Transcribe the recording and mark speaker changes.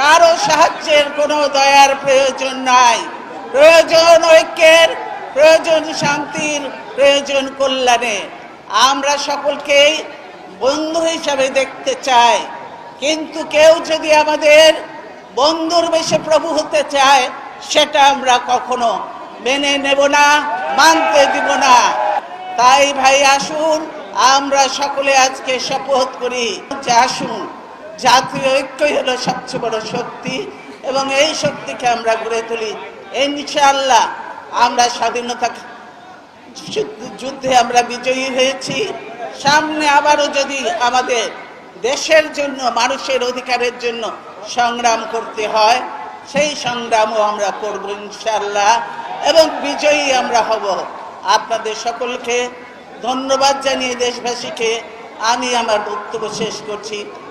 Speaker 1: কারও সাহায্যের কোনো দয়ার প্রয়োজন নাই। প্রয়োজন ঐক্যের, প্রয়োজন শান্তির, প্রয়োজন কল্যাণে। আমরা সকলকেই বন্ধু হিসাবে দেখতে চাই। কিন্তু কেউ যদি আমাদের বন্ধুর বেশে প্রভু হতে চায়, সেটা আমরা কখনো মেনে নেব না, মানতে দিব না। তাই ভাই, আসুন, আমরা সকলে আজকে শপথ করি। যে আসুন জাতীয় ঐক্যই হলো সবচেয়ে বড় শক্তি এবং এই শক্তিকে আমরা গড়ে তুলি। ইনশাআল্লাহ আমরা স্বাধীনতা যুদ্ধে আমরা বিজয়ী হয়েছি। সামনে আবারও যদি আমাদের দেশের জন্য, মানুষের অধিকারের জন্য সংগ্রাম করতে হয়, সেই সংগ্রামও আমরা করব ইনশাল্লাহ এবং বিজয়ী আমরা হব। আপনাদের সকলকে ধন্যবাদ জানিয়ে দেশবাসীকে আমি আমার বক্তব্য শেষ করছি।